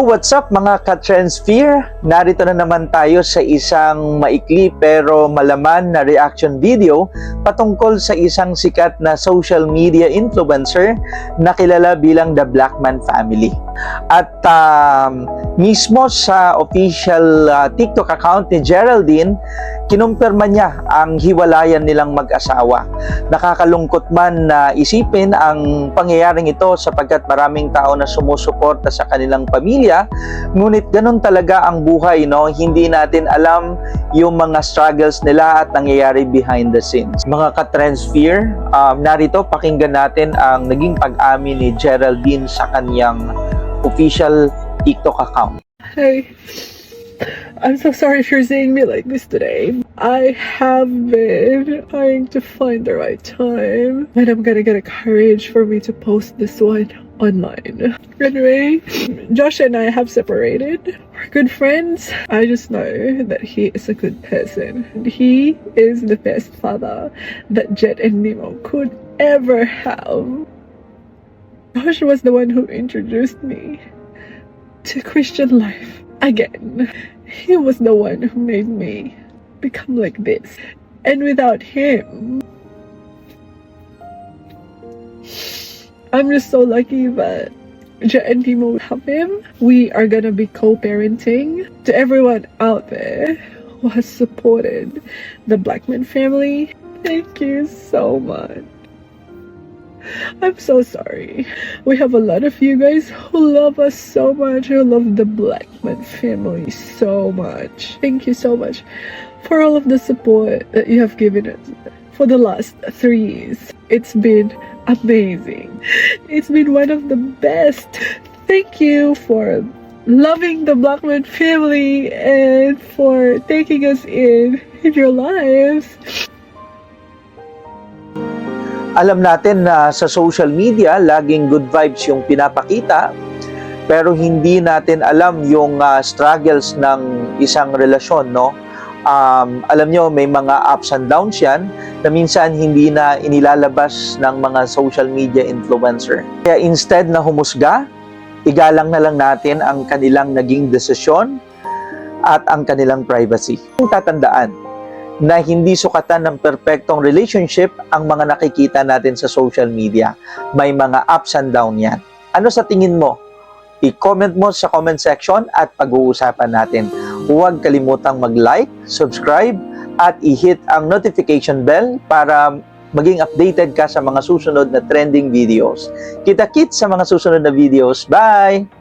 what's up mga ka-Trendsphere? Narito na naman tayo sa isang maikli pero malaman na reaction video patungkol sa isang sikat na social media influencer na kilala bilang The Blackman Family. At um, mismo sa official uh, TikTok account ni Geraldine, kinumpirma niya ang hiwalayan nilang mag-asawa. Nakakalungkot man na isipin ang pangyayaring ito sapagkat maraming tao na sumusuporta sa kanilang pamilya, ngunit ganun talaga ang buhay, no? Hindi natin alam yung mga struggles nila at nangyayari behind the scenes. Mga ka-Trendsphere, um, narito pakinggan natin ang naging pag-amin ni Geraldine sa kanyang official TikTok account. Hey, I'm so sorry if you're seeing me like this today. I have been trying to find the right time when I'm gonna get a courage for me to post this one online. Anyway, Josh and I have separated. We're good friends. I just know that he is a good person. He is the best father that Jet and Nemo could ever have. Josh was the one who introduced me to Christian life again. He was the one who made me become like this. And without him, I'm just so lucky that Ja and Timo have him. We are gonna be co-parenting. To everyone out there who has supported the Blackman family, thank you so much. I'm so sorry. We have a lot of you guys who love us so much, who love the Blackman family so much. Thank you so much for all of the support that you have given us for the last three years. It's been amazing. It's been one of the best. Thank you for loving the Blackman family and for taking us in in your lives. Alam natin na sa social media, laging good vibes yung pinapakita, pero hindi natin alam yung ah, struggles ng isang relasyon, no? Um, alam nyo, may mga ups and downs yan na minsan hindi na inilalabas ng mga social media influencer. Kaya instead na humusga, igalang na lang natin ang kanilang naging desisyon at ang kanilang privacy. Tatandaan, na hindi sukatan ng perpektong relationship ang mga nakikita natin sa social media. May mga ups and down yan. Ano sa tingin mo? I-comment mo sa comment section at pag-uusapan natin. Huwag kalimutang mag-like, subscribe, at i-hit ang notification bell para maging updated ka sa mga susunod na trending videos. Kita-kits sa mga susunod na videos. Bye!